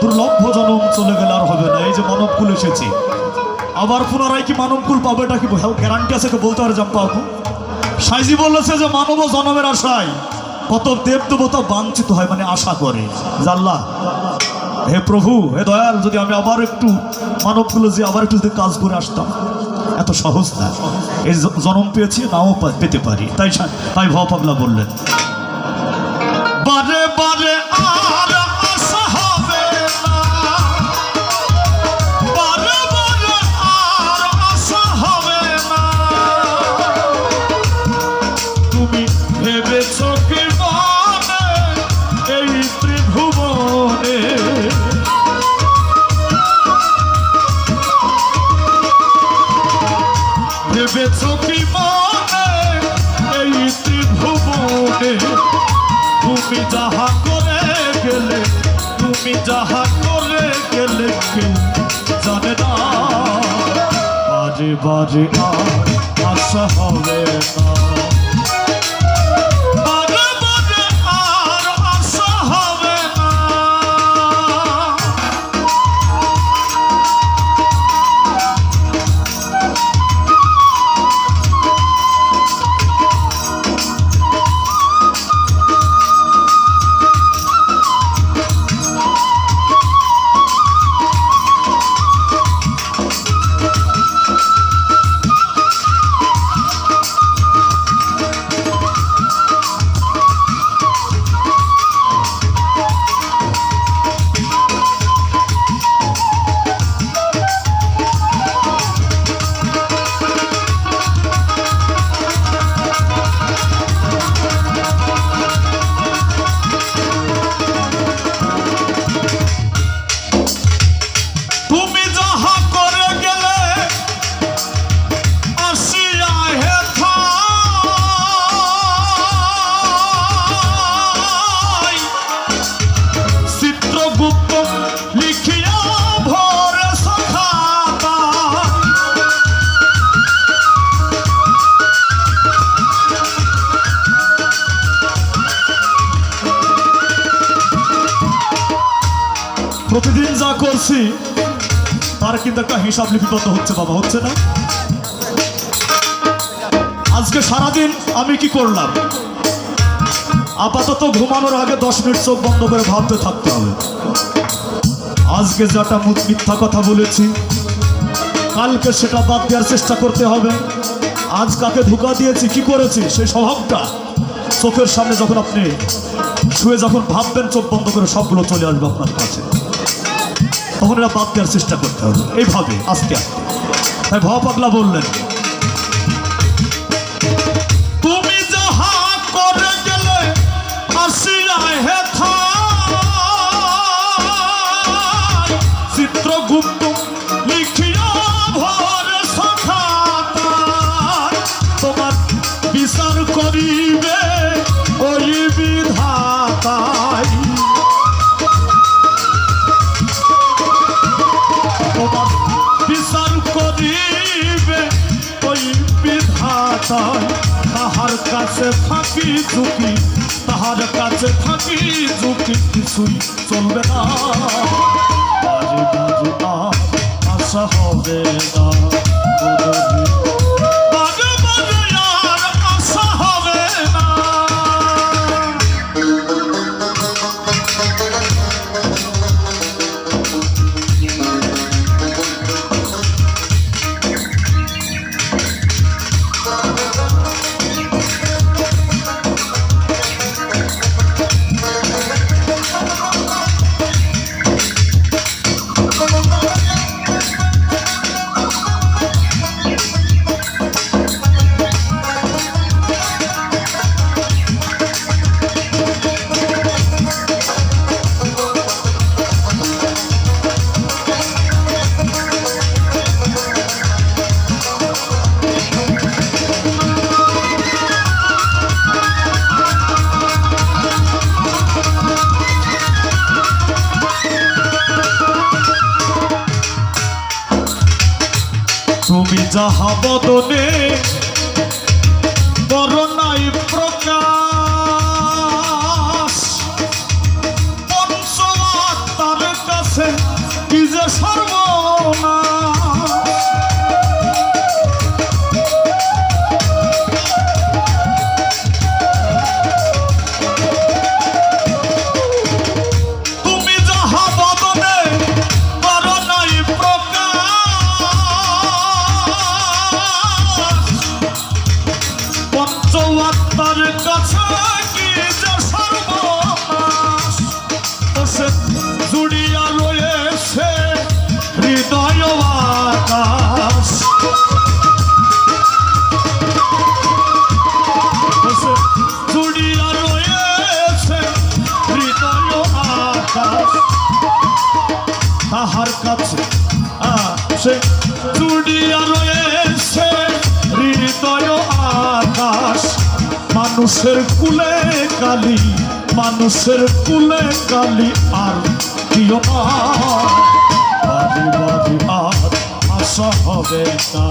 দুর্লভ জনম চলে গেলে আর হবে না। এই যে মানবকুল এসেছি। আবার পুনরায় কি মানবকুল পাবে এটা কি গ্যারান্টি আছে বলতে পারে যে আমি পাবো সাইজি বলেছে যে মানব জনমের আশায় কত দেব দেবতা বাঞ্ছিত হয় মানে আশা করে। জাল্লা। হে প্রভু, হে দয়াল, যদি আমি আবার একটু মানবগুলো যে আবার একটু যদি কাজ করে আসতাম। এত সহজ না। এই জনম পেয়েছি, নাও পেতে পারি। তাই তাই ভাও পাগলা বললেন। ভেবেছ এই ত্রিভুবনে। তুমি যাহা করে গেলে, তুমি যাহা করে গেলে কেউ জানে না। বাজে বাজে আর আশা হবে না। প্রতিদিন যা করছি, তার কিন্তু একটা হিসাব লিপিবদ্ধ হচ্ছে বাবা, হচ্ছে না? আজকে সারাদিন আমি কি করলাম? আপাতত ঘুমানোর আগে দশ মিনিট চোখ বন্ধ করে ভাবতে থাকতে হবে। আজকে যেটা মিথ্যা কথা বলেছি, কালকে সেটা বাদ দেওয়ার চেষ্টা করতে হবে। আজ কাকে ধোকা দিয়েছি, কি করেছি, সেই স্বভাবটা চোখের সামনে যখন আপনি শুয়ে যখন ভাববেন, চোখ বন্ধ করে সবগুলো চলে আসবে আপনার কাছে। তখন এটা বাদ দেওয়ার চেষ্টা করতে হবে। এইভাবে আস্তে আস্তে তাই ভয় পাগলা বললেন। কাছে থাকি ঝুঁকি তাহার কাছে থাকি ঝুঁকি কিছুই চলবে না। আশা হবে না। যাহা বদনে করোনাই প্রকাশ। পঞ্চমাত্মার কাছে কি সর্বনা পঞ্চমাত্মার মানুষের কুলে কালি মানুষের কুলে কালি আর দিও না। বাড়ি আর আশা হবে না।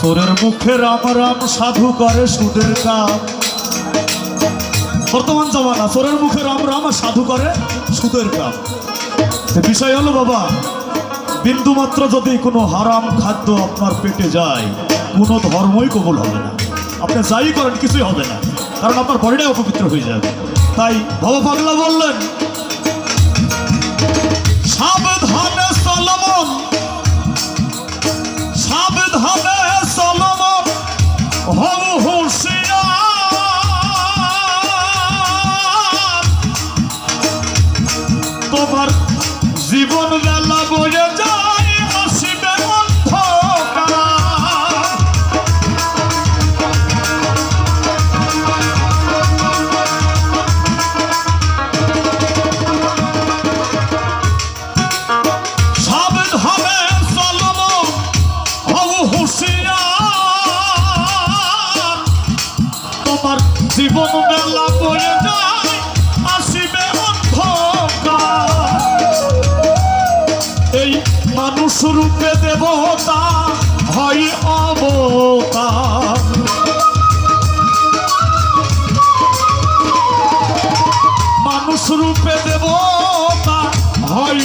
সোরের মুখে রাম রাম সাধু করে সুদের কাম বর্তমান জামানা, সোরের মুখে রাম রাম সাধু করে সুদের কাম বিষয় হলো বাবা বিন্দু মাত্র যদি কোনো হারাম খাদ্য আপনার পেটে যায়, কোনো ধর্মই কবুল হবে না। আপনি যাই করেন, কিছুই হবে না। কারণ আপনার বডিটাই অপবিত্র হয়ে যাবে। তাই বাবা পাগলা বললেন বেলা বয়ে যায়, আসিবে এই মানুষ রূপে দেবতা, হয় অবতার। মানুষ রূপে দেবতা, হয়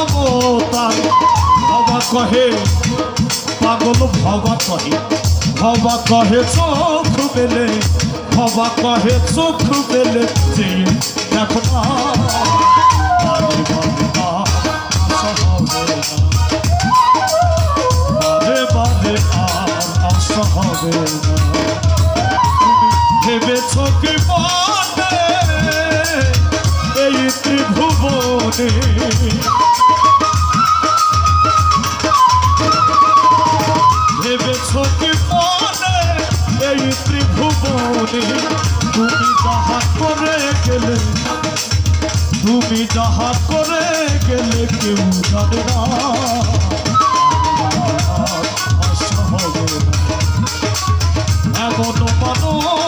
অবতার। বাবা কহে, পাগল, ভবা কহে ভবা কহে চোখ বেলে। ভবা কহে চোখ যে দেখো না। বারে বারে, আর আশা হবে ভেবেছ কি এই ত্রিভুবনে? ত্রিভুবনে তুমি যাহা করে গেলে তুমি যাহা করে গেলে কেউ জানে না। এমন মানব